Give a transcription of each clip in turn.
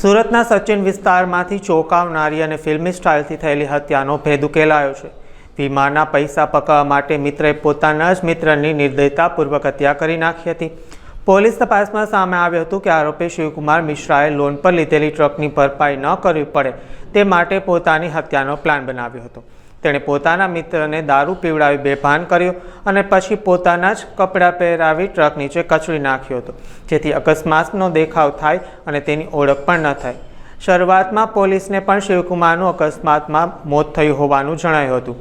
સુરતના સચિન વિસ્તારમાંથી ચોંકાવનારી અને ફિલ્મી સ્ટાઇલથી થયેલી હત્યાનો ભેદ ઉકેલાયો છે. વીમાના પૈસા પકવવા માટે મિત્રએ પોતાના જ મિત્રની નિર્દયતાપૂર્વક હત્યા કરી નાખી હતી. પોલીસ તપાસમાં સામે આવ્યું હતું કે આરોપી શિવકુમાર મિશ્રાએ લોન પર લીધેલી ટ્રકની ભરપાઈ ન કરવી પડે તે માટે પોતાની હત્યાનો પ્લાન બનાવ્યો હતો. તેણે પોતાના મિત્રને દારૂ પીવડાવી બેભાન કર્યો અને પછી પોતાના જ કપડાં પહેરાવી ટ્રક નીચે કચડી નાખ્યો હતો. જેથી અકસ્માતનો દેખાવ થાય અને તેની ઓળખ પણ ન થાય. શરૂઆતમાં પોલીસને પણ શિવકુમારનું અકસ્માતમાં મોત થયું હોવાનું જણાયું હતું.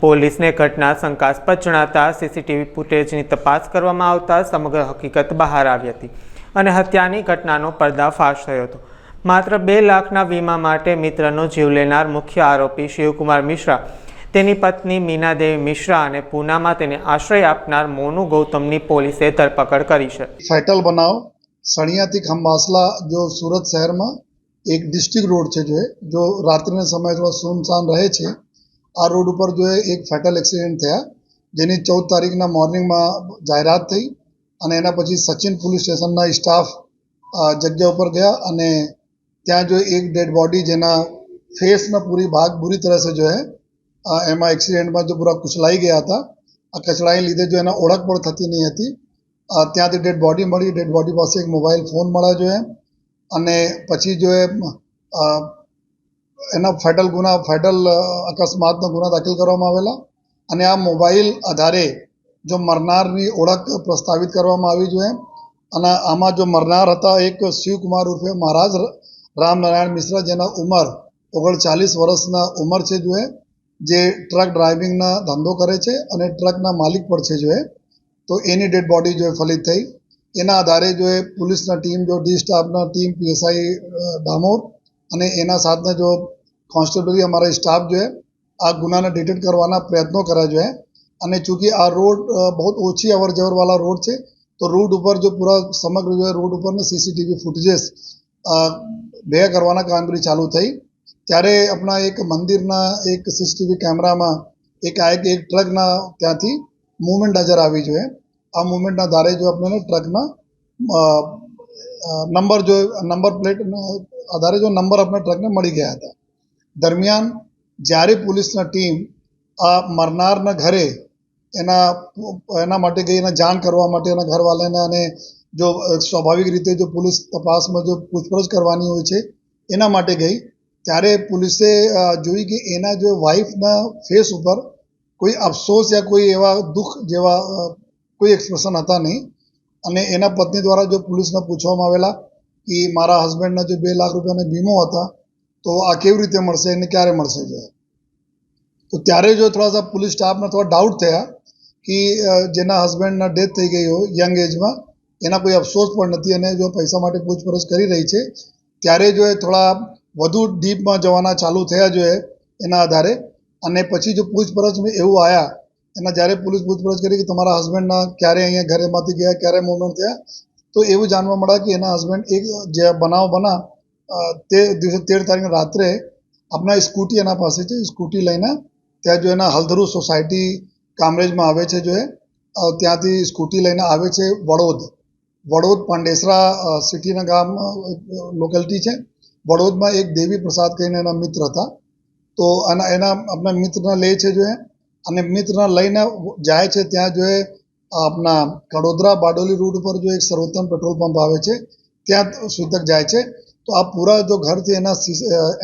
પોલીસને ઘટના શંકાસ્પદ જણાતા સીસીટીવી ફૂટેજની તપાસ કરવામાં આવતા સમગ્ર હકીકત બહાર આવી હતી અને હત્યાની ઘટનાનો પર્દાફાશ થયો હતો. માત્ર બે લાખના વીમા માટે મિત્રનો જીવ લેનાર મુખ્ય આરોપી શિવકુમાર મિશ્રા. તેની પત્ની મીનાદેવી મિશ્રા અને પૂનામાં તેને આશ્રય આપનાર મોનુ ગૌતમની પોલીસે ધરપકડ કરી છે. ફેટલ બનાવ. સણિયાથી ખંભાસલા જો સુરત શહેરમાં એક ડિસ્ટ્રિક્ટ રોડ છે જો જો રાત્રિના સમયે થોડો સુનસાન રહે છે, આ રોડ ઉપર જો એક ફેટલ એક્સિડન્ટ થયા, જેની ચૌદ તારીખના મોર્નિંગમાં જાહેરાત થઈ અને એના પછી સચિન પોલીસ સ્ટેશનના સ્ટાફ જગ્યા ઉપર ગયા અને ત્યાં જો એક ડેડ બોડી જેના ફેસના પૂરી ભાગ બુરી તરહ જો હે એમાં એક્સિડન્ટમાં જો પૂરા કુચલાઈ ગયા હતા, આ કચડાને લીધે જો એના ઓળખ પણ થતી નહીં હતી. ત્યાંથી ડેડ બોડી મળી ડેડ બોડી પાસે એક મોબાઈલ ફોન મળ્યો જોઈએ અને પછી જો એ એના ફેટલ ગુના ફેટલ અકસ્માતનો ગુના દાખલ કરવામાં આવેલા, અને આ મોબાઈલ આધારે જો મરનારની ઓળખ પ્રસ્તાવિત કરવામાં આવી જોઈએ અને આમાં જો મરનાર હતા એક શિવકુમાર ઉર્ફે મહારાજ રામનારાયણ મિશ્રા જેના ઉંમર ઓગણચાલીસ વર્ષના ઉંમર છે જોએ, જે ટ્રક ડ્રાઇવિંગના ધંધો કરે છે અને ટ્રકના માલિક પણ છે જોએ, તો એની ડેડ બોડી જોએ ફલિત થઈ. એના આધારે જોએ પોલીસના ટીમ જો ડી સ્ટાફના ટીમ, પીએસઆઈ ડામોર અને એના સાથના જો કોન્સ્ટેબલરી અમારા સ્ટાફ જોએ, આ ગુનાને ડિટેક્ટ કરવાના પ્રયત્નો કર્યા જોઈએ અને ચૂંકી આ રોડ બહુ ઓછી અવર જવરવાળા રોડ છે, તો રોડ ઉપર જો પૂરા સમગ્ર જો રોડ ઉપરને સીસીટીવી ફૂટેજીસ ભેગા કરવાના કામગીરી ચાલુ થઈ. ત્યારે આપણા એક મંદિરના એક સીસીટીવી કેમેરામાં એક આ એક ટ્રકના ત્યાંથી મુવમેન્ટ નજર આવી જોઈએ. આ મુવમેન્ટના ધારે જો આપણને ટ્રકના નંબર જો નંબર પ્લેટ આધારે જો નંબર આપણે ટ્રકને મળી ગયા હતા. દરમિયાન જ્યારે પોલીસના ટીમ આ મરનારના ઘરે એના એના માટે ગઈ એને જાણ કરવા માટે એના ઘરવાળાને અને જો સ્વાભાવિક રીતે જો પોલીસ તપાસમાં જો પૂછપરછ કરવાની હોય છે, એના માટે ગઈ. ત્યારે પોલીસે જોઈ કે એના જો વાઈફના ફેસ ઉપર કોઈ અફસોસ યા કોઈ એવા દુઃખ જેવા કોઈ એક્સપ્રેશન હતા નહીં. અને એના પત્ની દ્વારા જો પોલીસને પૂછવામાં આવેલા કે મારા હસબન્ડના જો બે લાખ રૂપિયાના વીમો હતા, તો આ કેવી રીતે મળશે અને ક્યારે મળશે જો? તો ત્યારે જો થોડા સા પોલીસ સ્ટાફને થોડા ડાઉટ થયા કે જેના હસબન્ડના ડેથ થઈ ગઈ હોય યંગ એજમાં એના કોઈ અફસોસ પણ નથી અને જો પૈસા માટે પૂછપરછ કરી રહી છે, ત્યારે જો એ થોડા વધુ ડીપમાં જવાના ચાલુ થયા જોઈએ એના આધારે. અને પછી જો પૂછપરછમાં એવું આવ્યા એના જ્યારે પોલીસ પૂછપરછ કરી કે તમારા હસબન્ડના ક્યારે અહીંયા ઘરેમાંથી ગયા, ક્યારે મૂવમેન્ટ થયા, તો એવું જાણવા મળ્યા કે એના હસબન્ડ એક જે બનાવ બના તે દિવસે તેર તારીખે રાત્રે આપણા સ્કૂટી એના પાસે છે, સ્કૂટી લઈને ત્યાં જો એના હલધરુ સોસાયટી કામરેજમાં આવે છે જો એ ત્યાંથી સ્કૂટી લઈને આવે છે વડોદ. વડોદ પાંડેસરા સિટીના ગામ લોકેલિટી છે. વડોદમાં એક દેવી પ્રસાદ કહીને એના મિત્ર હતા. તો એના એના આપણા મિત્રને લે છે જો અને મિત્રને લઈને જાય છે ત્યાં જો આપણા કડોદરા બારડોલી રૂટ ઉપર જો એક સર્વોત્તમ પેટ્રોલ પંપ આવે છે, ત્યાં સુધી જાય છે. તો આ પૂરા જો ઘરથી એના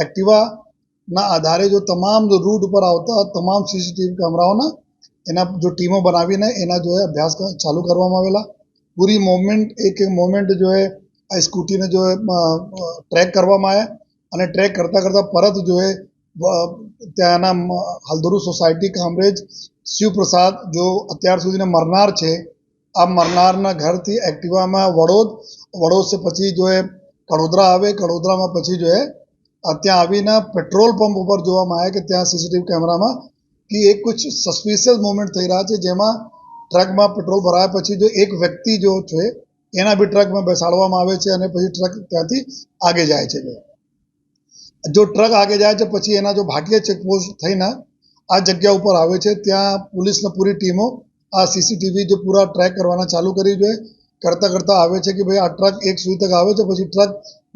એક્ટિવાના આધારે જો તમામ જો રૂટ ઉપર આવતા તમામ સીસીટીવી કેમેરાઓના એના જો ટીમો બનાવીને એના જો અભ્યાસ ચાલુ કરવામાં આવેલા. પૂરી મોમેન્ટ એક એક મોમેન્ટ જો એ, આ સ્કૂટીને જો ટ્રેક કરવામાં આવ્યા અને ટ્રેક કરતાં કરતાં પરત જો એ ત્યાંના હલદરુ સોસાયટી કામરેજ, શિવપ્રસાદ જો અત્યાર સુધીને મરનાર છે, આ મરનારના ઘરથી એક્ટિવામાં વડોદ વડોદ પછી જો એ, કડોદરા આવે, કડોદરામાં પછી જો એ, ત્યાં આવીને પેટ્રોલ પંપ ઉપર જોવામાં આવે કે ત્યાં સીસીટીવી કેમેરામાં, કે એક કુછ સસ્પિશિયસ મુવમેન્ટ થઈ રહ્યા છે, જેમાં ટ્રકમાં પેટ્રોલ ભરાયા પછી જો એક વ્યક્તિ જો છે, એના બી ટ્રકમાં બેસાડવામાં આવે છે અને પછી ટ્રક ત્યાંથી આગે જાય છે. જો ટ્રક આગે જાય છે, પછી એના જો ભાટિયા ચેકપોસ્ટ થઈને આ જગ્યા ઉપર આવે છે, ત્યાં પોલીસની પૂરી ટીમો આ સીસીટીવી જો પૂરા ટ્રેક કરવાના ચાલુ કરી જોઈએ કરતાં કરતાં આવે છે કે ભાઈ આ ટ્રક એક સુધી તક આવે છે, પછી ટ્રક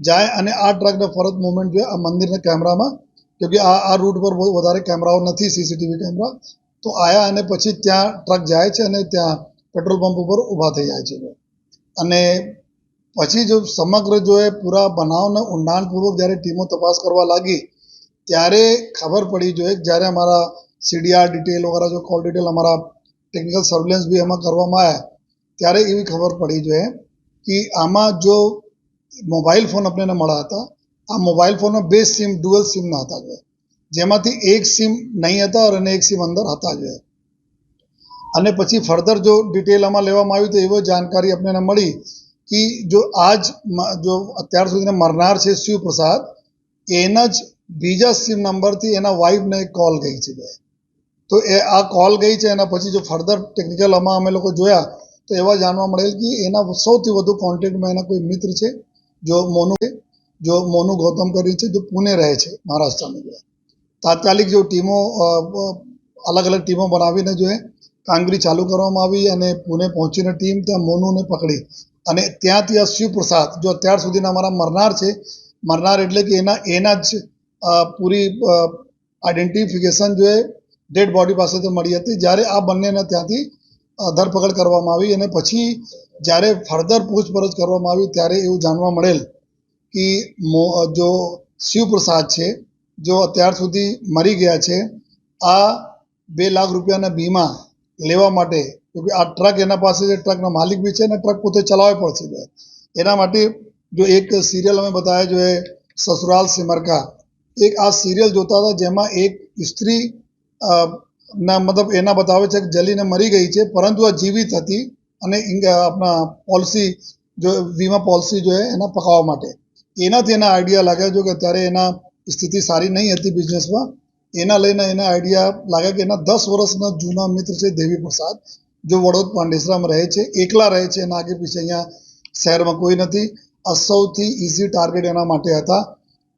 જાય અને આ ટ્રકને ફરત મુવમેન્ટ જોઈએ આ મંદિરના કેમેરામાં કેમકે આ આ રૂટ પર બહુ વધારે કેમેરાઓ નથી સીસીટીવી કેમેરા. તો આવ્યા અને પછી ત્યાં ટ્રક જાય છે અને ત્યાં પેટ્રોલ પંપ ઉપર ઊભા થઈ જાય છે. અને પછી જો સમગ્ર જો એ પૂરા બનાવને ઊંડાણપૂર્વક જ્યારે ટીમો તપાસ કરવા લાગી, ત્યારે ખબર પડી જોઈએ જ્યારે અમારા સીડીઆર ડિટેલ વગેરે જો કોલ ડિટેલ અમારા ટેકનિકલ સર્વેલન્સ બી એમાં કરવામાં આવ્યા ત્યારે એવી ખબર પડી જોઈએ કે આમાં જો મોબાઈલ ફોન આપણને મળ્યા હતા, આ મોબાઈલ ફોનમાં બે સિમ ડુઅલ સિમના હતા જોઈએ જેમાંથી એક સિમ નહીં હતા અને એક સિમ અંદર હતા જ. અને પછી ફર્ધર જો ડિટેલ આમાં લેવામાં આવ્યું તો એવો જાણકારી આપણને મળી કે જો આજ જો અત્યાર સુધીના મરનાર છે શિવપ્રસાદ, એના જ બીજા સિમ નંબરથી એના વાઈફને કોલ ગઈ છે તો એ આ કોલ ગઈ છે એના પછી જો ફર્ધર ટેકનિકલ આમાં અમે લોકો જોયા તો એવા જાણવા મળેલ કે એના સૌથી વધુ કોન્ટેક્ટમાં એના કોઈ મિત્ર છે, જો મોનુ જો મોનુ ગૌતમ કરી છે, જો પુણે રહે છે મહારાષ્ટ્રમાં તાત્કાલિક જો ટીમો અલગ અલગ ટીમો બનાવીને જો એ કામગીરી ચાલુ કરવામાં આવી અને પુણે પહોંચીને ટીમ ત્યાં મોનુને પકડી. અને ત્યાંથી આ શિવપ્રસાદ જો અત્યાર સુધીના અમારા મરનાર છે, મરનાર એટલે કે એના એના જ પૂરી આઈડેન્ટિફિકેશન જો ડેડ બોડી પાસેથી મળી હતી. જ્યારે આ બંનેને ત્યાંથી ધરપકડ કરવામાં આવી અને પછી જ્યારે ફર્ધર પૂછપરછ કરવામાં આવી ત્યારે એવું જાણવા મળેલ કે જો શિવપ્રસાદ છે જો અત્યાર સુધી મરી ગયા છે, આ બે લાખ રૂપિયાના વીમા લેવા માટે કે આ ટ્રક એના પાસે છે, ટ્રકના માલિક બી છે અને ટ્રક પોતે ચલાવવી પડશે એના માટે જો એક સિરિયલ અમે બતાવ્યા જો એ સસુરાલ સિમરકા. એક આ સિરિયલ જોતા હતા જેમાં એક સ્ત્રી ના મતલબ એના બતાવે છે કે જલીને મરી ગઈ છે, પરંતુ આ જીવિત હતી અને આપણા પોલિસી જો, વીમા પોલિસી જો એના પકાવવા માટે. એનાથી એના આઈડિયા લાગ્યા જો કે અત્યારે એના સ્થિતિ સારી નહીં હતી બિઝનેસમાં એના લઈને એના આઈડિયા લાગ્યા કે એના દસ વર્ષના જૂના મિત્ર છે દેવી પ્રસાદ, જો વડોદ પાંડેસરામાં રહે છે, એકલા રહે છે, એના આગે પીછે અહીંયા શહેરમાં કોઈ નથી. આ સૌથી ઇઝી ટાર્ગેટ એના માટે હતા.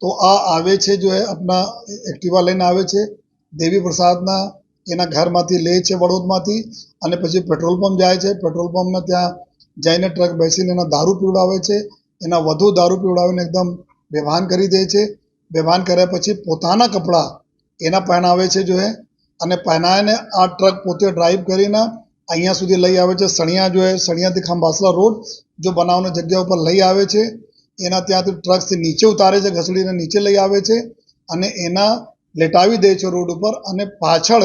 તો આ આવે છે જો એ આપણા એક્ટિવા લઈને આવે છે, દેવી પ્રસાદના એના ઘરમાંથી લે છે વડોદમાંથી અને પછી પેટ્રોલ પંપ જાય છે. પેટ્રોલ પંપમાં ત્યાં જઈને ટ્રક બેસીને એના દારૂ પીવડાવે છે. એના વધુ દારૂ પીવડાવીને એકદમ બેભાન કરી દે છે. બેભાન કર્યા પછી પોતાના કપડાં એના પહેરાવે છે જોએ અને પહેરાવીને આ ટ્રક પોતે ડ્રાઈવ કરીને અહીંયા સુધી લઈ આવે છે સણિયા જોએ સણિયાથી ખંભાસલા રોડ જો બનાવની જગ્યા ઉપર લઈ આવે છે. એના ત્યાંથી ટ્રકથી નીચે ઉતારે છે, ઘસડીને નીચે લઈ આવે છે અને એના લેટાવી દે છે રોડ ઉપર અને પાછળ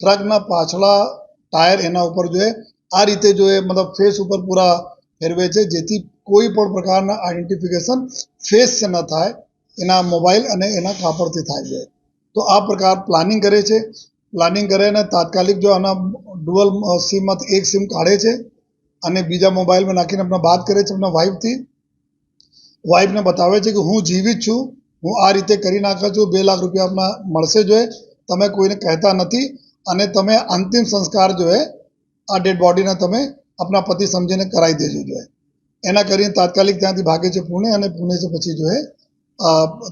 ટ્રકના પાછલા ટાયર એના ઉપર જોએ આ રીતે જો એ મતલબ ફેસ ઉપર પૂરા ફેરવે છે જેથી કોઈ પણ પ્રકારના આઈડેન્ટિફિકેશન ફેસ ન થાય. એના મોબાઈલ અને એના કાપડથી થાય છે. તો આ પ્રકાર પ્લાનિંગ કરે છે. પ્લાનિંગ કરીને તાત્કાલિક જો આના ડુઅલ સિમમાંથી એક સિમ કાઢે છે અને બીજા મોબાઈલમાં નાખીને આપણે વાત કરે છે આપણા વાઈફથી વાઈફને બતાવે છે કે હું જીવિત છું હું આ રીતે કરી નાખું છું બે લાખ રૂપિયા આપણા મળશે જોઈએ તમે કોઈને કહેતા નથી અને તમે અંતિમ સંસ્કાર જો આ ડેડ બોડીને તમે આપણા પતિ સમજીને કરાવી દેજો જોઈએ એના કરીને તાત્કાલિક ત્યાંથી ભાગે છે પુણે અને પુણેથી પછી જો એ અ,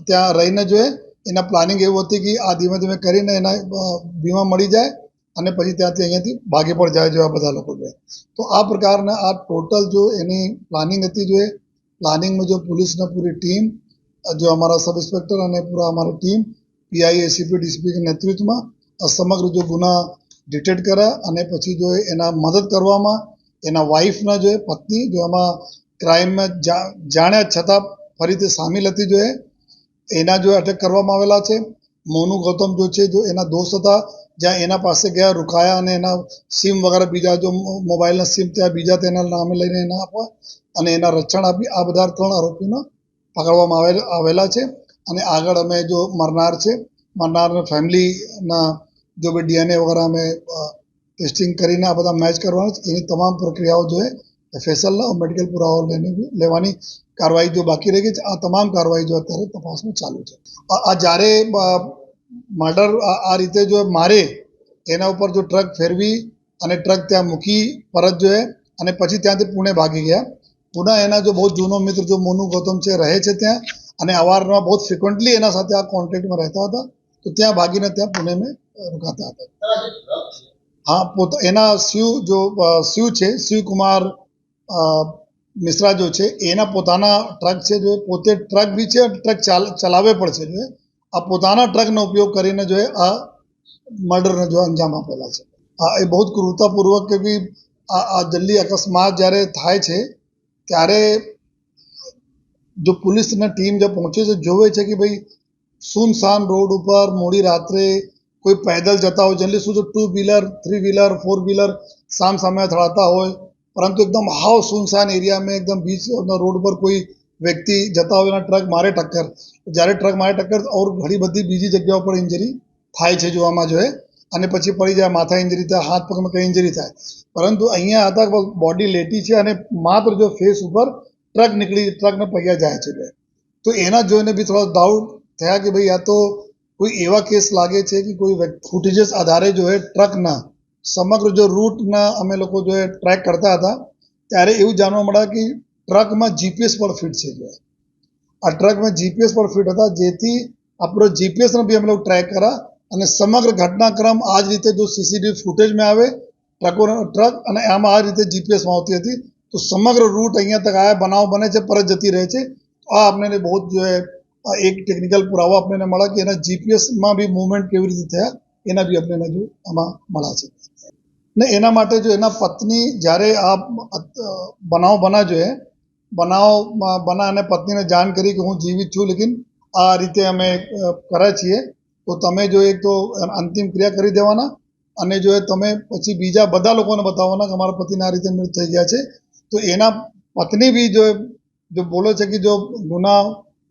ત્યાં રહીને જોઈએ એના પ્લાનિંગ એવું હતી કે આ ધીમે ધીમે કરીને એના વીમા મળી જાય અને પછી ત્યાંથી અહીંયાથી ભાગે પણ જાય જો બધા લોકો જોઈએ તો આ પ્રકારના આ ટોટલ જો એની પ્લાનિંગ હતી જોઈએ પ્લાનિંગમાં જો પોલીસની પૂરી ટીમ જો અમારા સબ ઇન્સ્પેક્ટર અને પૂરા અમારી ટીમ પીઆઈ એસીપી ડીસીપી કે નેતૃત્વમાં સમગ્ર જો ગુના ડિટેક્ટ કર્યા અને પછી જો એના મદદ કરવામાં, એના વાઈફના જો પત્ની જો એમાં ક્રાઇમમાં જાણ્યા છતાં ફરીથી સામેલ હતી જો, એના જો અટેક કરવામાં આવેલા છે. મોનુ ગૌતમ જો છે, જો એના દોસ્ત હતા, જ્યાં એના પાસે ગયા રોકાયા અને એના સિમ વગેરે બીજા જો મોબાઈલના સિમ ત્યાં બીજા તેના નામે લઈને એના આપવા અને એના રક્ષણ આપી, આ બધા ત્રણ આરોપીનો પકડવામાં આવેલ, આવેલા છે. અને આગળ અમે જો મરનાર છે, મરનારના ફેમિલીના જો બી ડીએનએ વગેરે અમે ટેસ્ટિંગ કરીને આ બધા મેચ કરવાના એની તમામ પ્રક્રિયાઓ જો એ ફેસલના મેડિકલ પુરાવો લઈને લેવાની કાર્યવાહી જો બાકી રહી ગઈ છે આ તમામ કાર્યવાહી જો અત્યારે તપાસમાં ચાલુ છે. આ જ્યારે મર્ડર આ રીતે જો મારે એના ઉપર જો ટ્રક ફેરવી અને ટ્રક ત્યાં મૂકી પરત જોઈએ અને પછી ત્યાંથી પુણે ભાગી ગયા પુનઃ એના જો બહુ જૂનો મિત્ર જો મોનુ ગૌતમ છે રહે છે ત્યાં અને અવારનવાર બહુ ફ્રિકવન્ટલી એના સાથે આ કોન્ટેક્ટમાં રહેતા હતા તો ત્યાં ભાગીને ત્યાં પુણે મેં રોકાતા હતા. હા પોતા એના શિવ જો શિવ છે શિવકુમાર મિશ્રા જો છે એના પોતાના ટ્રક છે જો એ પોતે ટ્રક બી છે અને ટ્રક ચાલ ચલાવે પણ છે જો એ. આ પોતાના ટ્રકનો ઉપયોગ કરીને જો એ આ મર્ડરને જો અંજામ આપેલા છે આ એ બહુ જ ક્રૂરતાપૂર્વક કે બી આ આ જલ્દી અકસ્માત જ્યારે થાય છે, ત્યારે જો પોલીસની ટીમ જે પહોંચે છે જોવે છે કે ભાઈ સુનસાન રોડ ઉપર મોડી રાત્રે કોઈ પેદલ જતા હોય જનરલી શું છે two wheeler three wheeler four wheeler સામ સામે અથડાતા હોય પરંતુ એકદમ હાવ સુનસાન એરિયામાં એકદમ બીચ રોડ પર કોઈ વ્યક્તિ જતા હોય ટ્રક મારે ટક્કર. જ્યારે ટ્રક મારે ટક્કર ઓર ઘણી બધી બીજી જગ્યાઓ પર ઇન્જરી થાય છે જોવામાં જોઈએ અને પછી પડી જાય માથા ઇન્જરી થાય, હાથ પગમાં કંઈ ઇન્જરી થાય. પરંતુ અહીંયા હતા બોડી લેટી છે અને માત્ર જો ફેસ ઉપર ટ્રક નીકળી ટ્રકને પૈયા જાય છે બે. તો એના જોઈને બી થોડા ડાઉટ થયા કે ભાઈ આ તો કોઈ એવા કેસ લાગે છે કે કોઈ ફૂટેજીસ આધારે જો એ ટ્રકના સમગ્ર જો રૂટના અમે લોકો જો ટ્રેક કરતા હતા, ત્યારે એવું જાણવા મળ્યા કે ટ્રકમાં જીપીએસ પણ ફિટ છે જો આ ટ્રકમાં જીપીએસ પણ ફિટ હતા, જેથી આપણો જીપીએસનો બી અમે લોકો ટ્રેક કર્યા અને સમગ્ર ઘટનાક્રમ આ જ રીતે જો સીસીટીવી ફૂટેજમાં આવે ટ્રકોનો ટ્રક અને આમાં આ રીતે જીપીએસમાં આવતી હતી, તો સમગ્ર રૂટ અહીંયા તક આયા બનાવ બને છે પરત જતી રહે છે. આ આપણને બહુ જ એક ટેકનિકલ પુરાવો આપણને મળ્યા કે એના જીપીએસમાં બી મૂવમેન્ટ કેવી રીતે થયા, એના બી આપણને જો આમાં મળ્યા છે. ને એના માટે જો એના પત્ની જ્યારે આ બનાવ બના જોઈએ બનાવ બના અને પત્નીને જાણ કરી કે હું જીવિત છું, લેકિન આ રીતે અમે કરે છીએ, તો તમે જો એક તો અંતિમ ક્રિયા કરી દેવાના અને જો એ તમે પછી બીજા બધા લોકોને બતાવવાના કે અમારા પતિને આ રીતે મૃત થઈ ગયા છે, તો એના પત્ની બી જો જો બોલે છે કે જો ગુના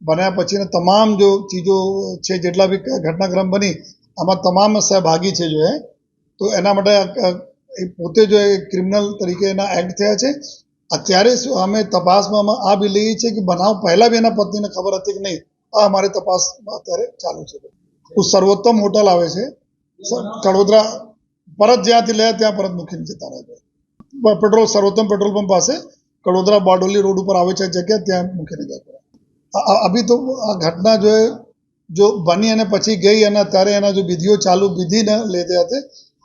બન્યા પછીના તમામ જો ચીજો છે, જેટલા બી ઘટનાક્રમ બની, આમાં તમામ સહભાગી છે જો એ, તો એના માટે એ પોતે જો ક્રિમિનલ તરીકેના એક્ટ થયા છે. અત્યારે અમે તપાસમાં આ બી લઈએ છીએ કે બનાવ પહેલાં બી એના પત્નીને ખબર હતી કે નહીં. આ અમારે તપાસમાં અત્યારે ચાલુ છે. સર્વોત્તમ હોટલ આવે છે. કડોદરા પરત જ્યાંથી લે ત્યાં પરત મૂકીને જતા રહે છે. પેટ્રોલ, સર્વોત્તમ પેટ્રોલ પંપ પાસે કડોદરા બારડોલી રોડ ઉપર આવે છે જગ્યા, ત્યાં મૂકીને જતા અભી તો આ ઘટના જો જો બની અને પછી ગઈ અને અત્યારે એના જો વિધિઓ ચાલુ વિધિ ને લેતે હતી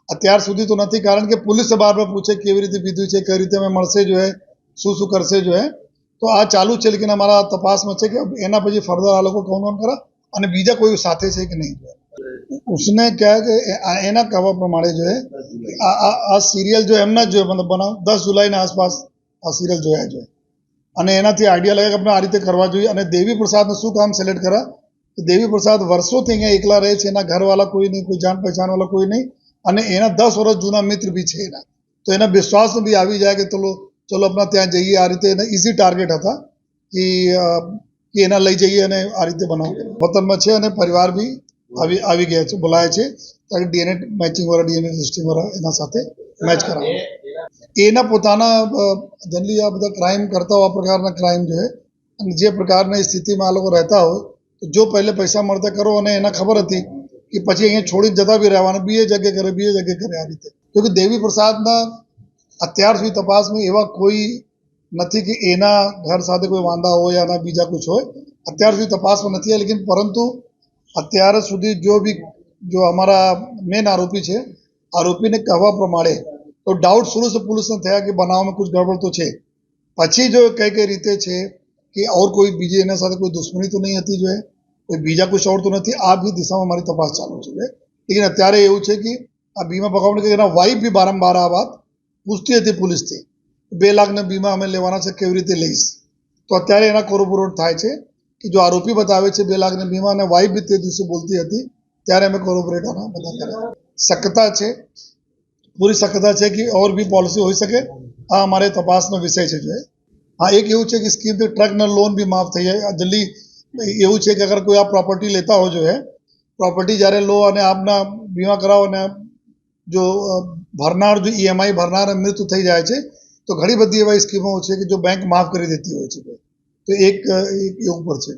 અત્યાર સુધી તો નથી કારણ કે પોલીસ બાર બાર પૂછે કેવી રીતે વિધિ છે કઈ રીતે અમે મળશે જો એ શું શું કરશે જો એ તો આ ચાલુ છે લેકિન અમારા તપાસમાં છે કે એના પછી ફર્ધર આ લોકો કૌન કૌન કરા અને બીજા કોઈ સાથે છે કે નહીં उसने क्या है कि ए- એના કહેવા પ્રમાણે જો है આ આ આ સિરિયલ જો એમના જ જોયે મતલબ બનાવ દસ જુલાઈના આસપાસ આ સિરિયલ જોયા છે અને એનાથી આઈડિયા લાગે કે આપણે આ રીતે કરવા જોઈએ અને દેવી પ્રસાદને શું કામ સિલેક્ટ કરા કે દેવી પ્રસાદ વર્ષોથી અહીંયા એકલા રહે છે એના ઘરવાળા કોઈ નહીં કોઈ જાણ પહેચાનવાળા કોઈ નહીં અને એના દસ વર્ષ જૂના મિત્ર બી છે એના. તો એના વિશ્વાસ બી આવી જાય કે ચલો ચલો આપણા ત્યાં જઈએ, આ રીતે એના ઇઝી ટાર્ગેટ હતા કે એના લઈ જઈએ અને આ રીતે બનાવ. વતનમાં છે અને પરિવાર બી આવી આવી ગયા છે, બોલાયા છે તાકી ડીએનએ મેચિંગ વાળા ડીએનએ ટેસ્ટિંગ વાળા એના સાથે મેચ કરાવે એના પોતાના જનરલી આ બધા ક્રાઇમ કરતા હોય, આ પ્રકારના ક્રાઇમ જો અને જે પ્રકારની સ્થિતિમાં આ લોકો રહેતા હોય, તો જો પહેલે પૈસા મળતા કરો અને એને ખબર હતી કે પછી અહીંયા છોડી જતા બી રહેવાના બીજે જગ્યાએ કરે બીજે જગ્યાએ કરે આ રીતે. તો કે દેવી પ્રસાદના અત્યાર સુધી તપાસમાં એવા કોઈ નથી કે એના ઘર સાથે કોઈ વાંધા હોય, આના બીજા કુછ હોય. અત્યાર સુધી તપાસમાં નથી લેકિન પરંતુ અત્યાર સુધી જો બી, જો અમારા મેન આરોપી છે, આરોપીને કહેવા પ્રમાણે તો ડાઉટ શરૂ સે પોલીસને થયા કે બનાવમાં કુછ ગડબડ તો છે. પછી જો કઈ કઈ રીતે છે કે ઓર કોઈ બીજી એના સાથે કોઈ દુશ્મની તો નહીં હતી જોઈએ કોઈ બીજા કોઈ ઓર તો નથી. આ બી દિશામાં મારી તપાસ ચાલુ છે. લેકિન અત્યારે એવું છે કે આ બીમા પકડવાની કે એના વાઈફ બી બારંબાર આ વાત પૂછતી હતી પોલીસથી. બે લાખના બીમા અમે લેવાના છે, કેવી રીતે લઈશ? તો અત્યારે એના કોરોબોરોટ થાય છે કે જો આરોપી બતાવે છે બે લાખના બીમા અને વાઈફ બી તે દિવસે બોલતી હતી, ત્યારે અમે કોરોબોરેટ આના બધા કર્યા. શક્યતા છે, પૂરી શક્યતા છે કે ઓર બી પોલિસી હોઈ શકે? આ અમારે તપાસનો વિષય છે. જો હા, એક એવું છે કે સ્કીમથી ટ્રકના લોન બી માફ થઈ જાય. જલ્દી એવું છે કે અગર કોઈ આ પ્રોપર્ટી લેતા હો જો હે પ્રોપર્ટી જ્યારે લો અને આપના વીમા કરાવો અને જો ભરનાર જો ઈએમઆઈ ભરનાર મૃત્યુ થઈ જાય છે, તો ઘણી બધી એવા સ્કીમો છે કે જો બેંક માફ કરી દેતી હોય છે. તો એક એ ઉપર છે.